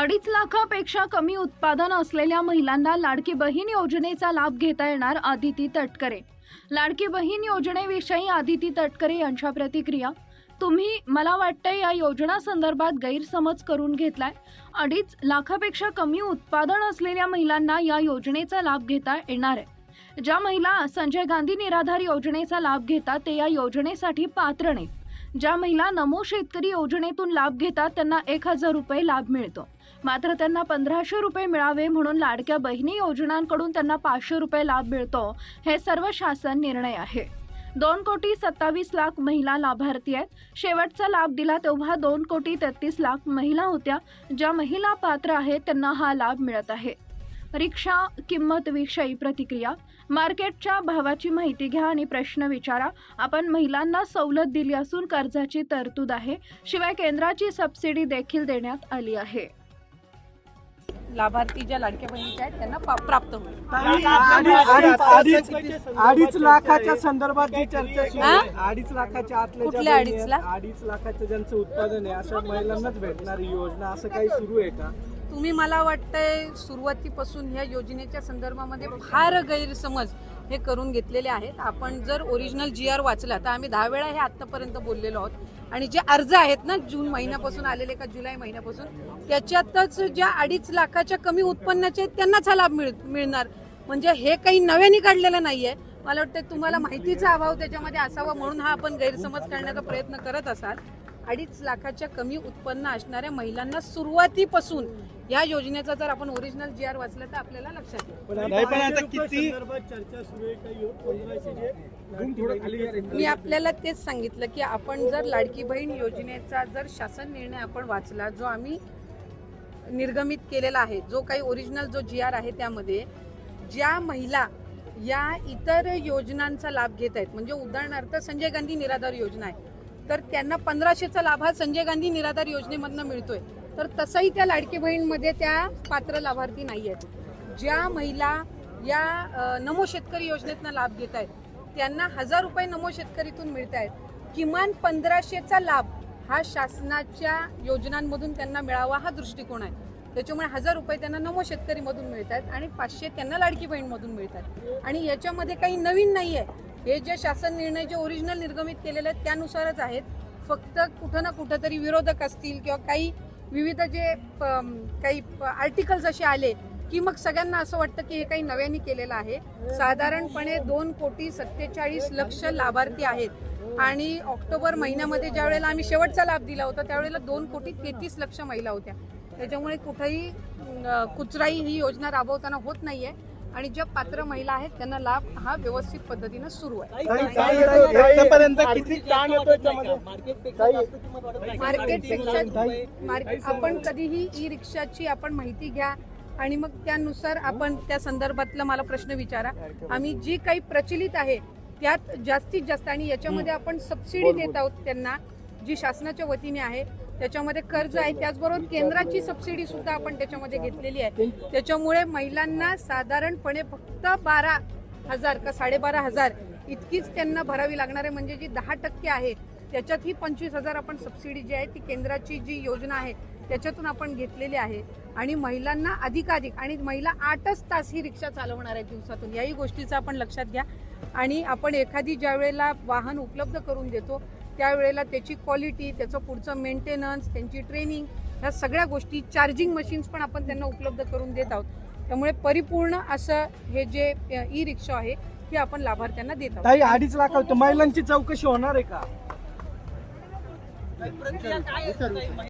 अडीच लाखापेक्षा कमी उत्पादन असलेल्या महिलांना लाडकी बहीण योजनेचा लाभ घेता येणार आदिती तटकरे. लाडकी बहीण योजनेविषयी आदिती तटकरे यांच्या प्रतिक्रिया तुम्ही मला वाटतं या योजना संदर्भात गैरसमज करून घेतलाय. अडीच लाखापेक्षा कमी उत्पादन असलेल्या महिलांना या योजनेचा लाभ घेता येणार आहे. ज्या महिला संजय गांधी निराधार योजनेचा लाभ घेतात ते या योजनेसाठी पात्र नाहीत. ज्या महिला नमो शेतकरी योजनेतून लाभ घेतात त्यांना एक हजार रुपये लाभ मिळतो. मात्र त्यांना पंधराशे रुपये मिळावे म्हणून लाडक्या बहिणी योजनांकडून त्यांना पाचशे रुपये लाभ मिळतो हे सर्व शासन निर्णय आहे. दोन कोटी सत्तावीस लाख महिला लाभार्थी आहेत. शेवटचा लाभ दिला तेव्हा दोन कोटी तेहतीस लाख महिला होत्या. ज्या महिला पात्र आहेत त्यांना हा लाभ मिळत आहे. रिक्षा किंमत विषयी प्रतिक्रिया मार्केटच्या भावाची माहिती घ्या आणि प्रश्न विचारा. आपण महिलांना सवलत दिली असून कर्जाची तरतूद आहे. शिवाय केंद्राची सबसिडी देखील देण्यात आली आहे. लाभार्थी ज्या लाडक्या बहिणीच्या आहेत त्यांना पा- प्राप्त होईल. ताई, अडीच- अडीच अडीच लाखाच्या संदर्भात जी चर्चा सुरू आहे अडीच लाखाच्या आतल्या ज्या कुठल्या बहिणी अडीच आहेत, लाख? अडीच लाखाचं ज्यांचं उत्पादन आहे अशा महिलांनाच भेटणारी योजना असं काही सुरू आहे का? तुम्ही मला वाटतंय सुरुवातीपासून ह्या योजनेच्या संदर्भामध्ये फार गैरसमज हे करून घेतलेले आहेत. आपण जर ओरिजिनल जी आर वाचला तर आम्ही दहा वेळा हे आतापर्यंत बोललेलो आहोत. आणि जे अर्ज आहेत ना जून महिन्यापासून आलेले का जुलै महिन्यापासून त्याच्यातच ज्या अडीच लाखाच्या कमी उत्पन्नाचे आहेत, त्यांनाच हा लाभ मिळ मिळणार. म्हणजे हे काही नव्याने काढलेलं नाहीये. मला वाटतं तुम्हाला माहितीचा अभाव त्याच्यामध्ये असावा म्हणून हा आपण गैरसमज करण्याचा प्रयत्न करत असाल. अडीच लाखाच्या कमी उत्पन्न असणाऱ्या महिलांना सुरुवातीपासून या योजनेचा जर आपण ओरिजिनल जी आर वाचला तर आपल्याला लक्षात येईल. मी आपल्याला तेच सांगितलं की आपण जर लाडकी बहीण योजनेचा जर शासन निर्णय आपण वाचला जो आम्ही निर्गमित केलेला आहे जो काही ओरिजिनल जो जी आर आहे त्यामध्ये ज्या महिला या इतर योजनांचा लाभ घेत आहेत म्हणजे उदाहरणार्थ संजय गांधी निराधार योजना आहे. तर त्यांना पंधराशेचा लाभ हा संजय गांधी निराधार योजनेमधनं मिळतोय. तर तसंही त्या लाडकी बहीणमध्ये त्या पात्र लाभार्थी नाही आहेत ज्या महिला या नमो शेतकरी योजनेतनं लाभ घेत आहेत त्यांना हजार रुपये नमो शेतकरीतून मिळत आहेत किमान पंधराशेचा लाभ हा शासनाच्या योजनांमधून त्यांना मिळावा हा दृष्टिकोन आहे. त्याच्यामुळे हजार रुपये त्यांना नमो शेतकरीमधून मिळत आहेत आणि पाचशे त्यांना लाडकी बहीणमधून मिळत आहेत आणि याच्यामध्ये काही नवीन नाही आहे हे जे शासन निर्णय जे ओरिजिनल निर्गमित केलेले आहेत त्यानुसारच आहेत. फक्त कुठं ना कुठं तरी विरोधक असतील किंवा काही विविध जे प- काही आर्टिकल्स असे आले की मग सगळ्यांना असं वाटतं की हे काही नव्याने केलेलं आहे. साधारणपणे दोन कोटी सत्तेचाळीस लक्ष लाभार्थी आहेत. आणि ऑक्टोबर महिन्यामध्ये ज्या वेळेला आम्ही शेवटचा लाभ दिला होता त्यावेळेला दोन कोटी तेहतीस लक्ष महिला होत्या. त्याच्यामुळे कुठेही कुचराई ही योजना राबवताना होत नाहीये. आणि ज्या पात्र महिला आहेत त्यांना लाभ हा व्यवस्थित पद्धतीनं सुरू आहे. मार्केटपेक्षा मार्केट आपण कधीही ई रिक्षाची आपण माहिती घ्या आणि मग त्यानुसार आपण त्या संदर्भातला मला प्रश्न विचारा. आम्ही जी काही प्रचलित आहे त्यात जास्तीत जास्त आणि याच्यामध्ये आपण सबसिडी देत आहोत त्यांना जी शासनाच्या वतीने आहे त्याच्यामध्ये कर्ज आहे. त्याचबरोबर केंद्राची सबसिडी सुद्धा आपण त्याच्यामध्ये घेतलेली आहे. त्याच्यामुळे महिलांना साधारणपणे फक्त बारा हजार का साडेबारा हजार इतकीच त्यांना भरावी लागणार आहे. म्हणजे जी दहा टक्के आहे त्याच्यात ही पंचवीस हजार आपण सबसिडी जी आहे ती केंद्राची जी योजना आहे त्याच्यातून आपण घेतलेली आहे. आणि महिलांना अधिकाधिक आणि महिला आठच तास ही रिक्षा चालवणार आहे दिवसातून. याही गोष्टीचं आपण लक्षात घ्या. आणि आपण एखादी ज्या वेळेला वाहन उपलब्ध करून देतो त्यावेळेला त्याची क्वालिटी त्याचं पुढचं मेंटेनन्स त्यांची ट्रेनिंग ह्या सगळ्या गोष्टी चार्जिंग मशीन्स पण आपण त्यांना उपलब्ध करून देत आहोत. त्यामुळे परिपूर्ण असं हे जे ई रिक्षा आहे हे आपण लाभार्थ्यांना देत आहोत. अडीच लाख महिलांची चौकशी होणार आहे का?